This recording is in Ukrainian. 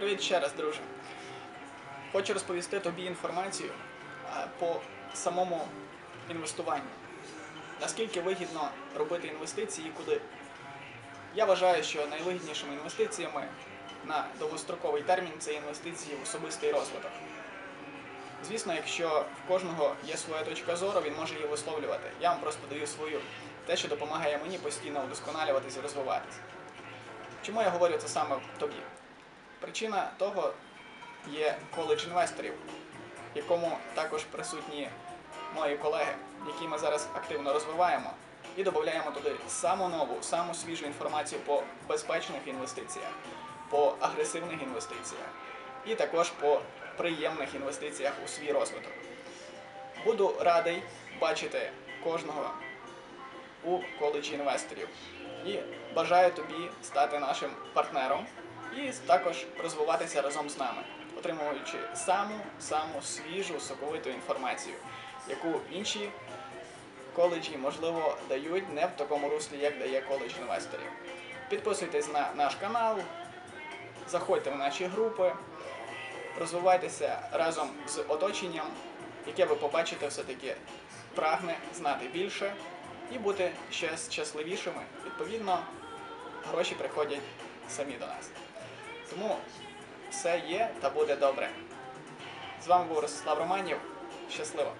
Привіт ще раз, друже. Хочу розповісти тобі інформацію по самому інвестуванню. Наскільки вигідно робити інвестиції і куди. Я вважаю, що найвигіднішими інвестиціями на довгостроковий термін це інвестиції в особистий розвиток. Звісно, якщо в кожного є своя точка зору, він може її висловлювати. Я вам просто даю свою, те, що допомагає мені постійно удосконалюватись і розвиватись. Чому я говорю це саме тобі? Причина того є коледж інвесторів, в якому також присутні мої колеги, які ми зараз активно розвиваємо, і додаємо туди саму нову, саму свіжу інформацію по безпечних інвестиціях, по агресивних інвестиціях і також по приємних інвестиціях у свій розвиток. Буду радий бачити кожного у коледжі інвесторів. І бажаю тобі стати нашим партнером і також розвиватися разом з нами, отримуючи саму саму свіжу соковиту інформацію, яку інші коледжі, можливо, дають не в такому руслі, як дає коледж інвесторів. Підписуйтесь на наш канал, заходьте в наші групи, розвивайтеся разом з оточенням, яке ви побачите все-таки прагне знати більше і бути ще щасливішими. Відповідно, гроші приходять самі до нас. Тому все є та буде добре. З вами був Ростислав Романів. Щасливо!